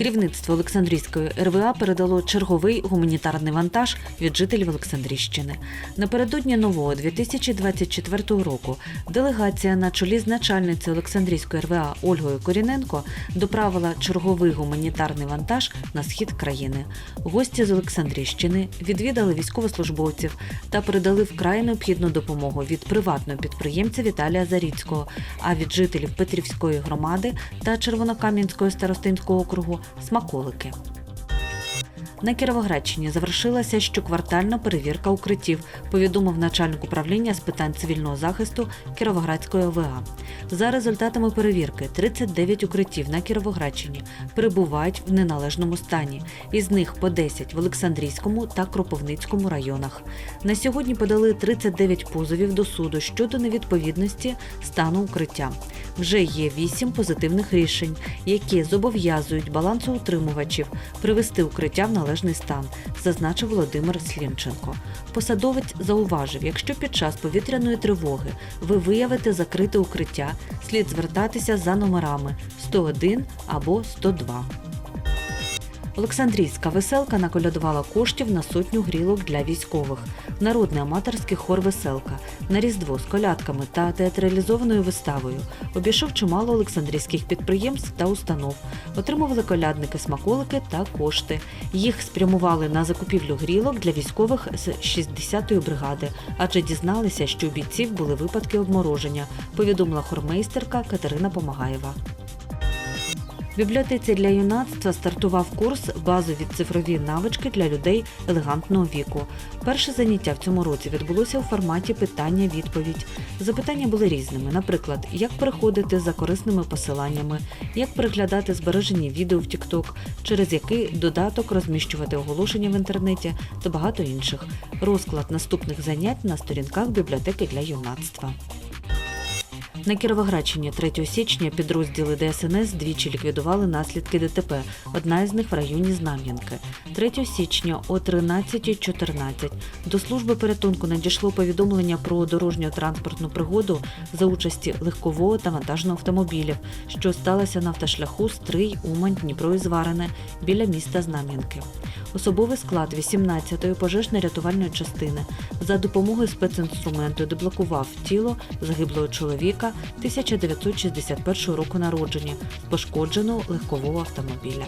Керівництво Олександрійської РВА передало черговий гуманітарний вантаж від жителів Олександрійщини. Напередодні нового 2024 року делегація на чолі з начальницею Олександрійської РВА Ольгою Коріненко доправила черговий гуманітарний вантаж на схід країни. Гості з Олександрійщини відвідали військовослужбовців та передали вкрай необхідну допомогу від приватного підприємця Віталія Заріцького, а від жителів Петрівської громади та Червонокам'янського старостинського округу смаколики. На Кіровоградщині завершилася щоквартальна перевірка укриттів, повідомив начальник управління з питань цивільного захисту Кіровоградської ОВА. За результатами перевірки 39 укриттів на Кіровоградщині перебувають в неналежному стані, із них по 10 в Олександрійському та Кропивницькому районах. На сьогодні подали 39 позовів до суду щодо невідповідності стану укриття. Вже є 8 позитивних рішень, які зобов'язують балансоутримувачів привести укриття в належний стан, зазначив Володимир Слінченко. Посадовець зауважив, якщо під час повітряної тривоги ви виявите закрите укриття, слід звертатися за номерами 101 або 102. Олександрійська веселка наколядувала коштів на сотню грілок для військових. Народний аматорський хор Веселка на різдво з колядками та театралізованою виставою обійшов чимало олександрійських підприємств та установ. Отримували колядники смаколики та кошти. Їх спрямували на закупівлю грілок для військових з 60-ї бригади, адже дізналися, що у бійців були випадки обмороження. Повідомила хормейстерка Катерина Помагаєва. В бібліотеці для юнацтва стартував курс базові цифрові навички для людей елегантного віку. Перше заняття в цьому році відбулося у форматі питання-відповідь. Запитання були різними, наприклад, як переходити за корисними посиланнями, як переглядати збережені відео в TikTok, через який додаток розміщувати оголошення в інтернеті та багато інших. Розклад наступних занять на сторінках бібліотеки для юнацтва. На Кіровоградщині 3 січня підрозділи ДСНС двічі ліквідували наслідки ДТП. Одна із них в районі Знам'янки. 3 січня о 13.14 до служби порятунку надійшло повідомлення про дорожню транспортну пригоду за участі легкового та вантажного автомобілів, що сталося на автошляху Стрий, Умань, Дніпро і Зварине біля міста Знам'янки. Особовий склад 18-ї пожежно-рятувальної частини за допомогою спецінструменту деблокував тіло загиблого чоловіка 1961 року народження пошкодженого легкового автомобіля.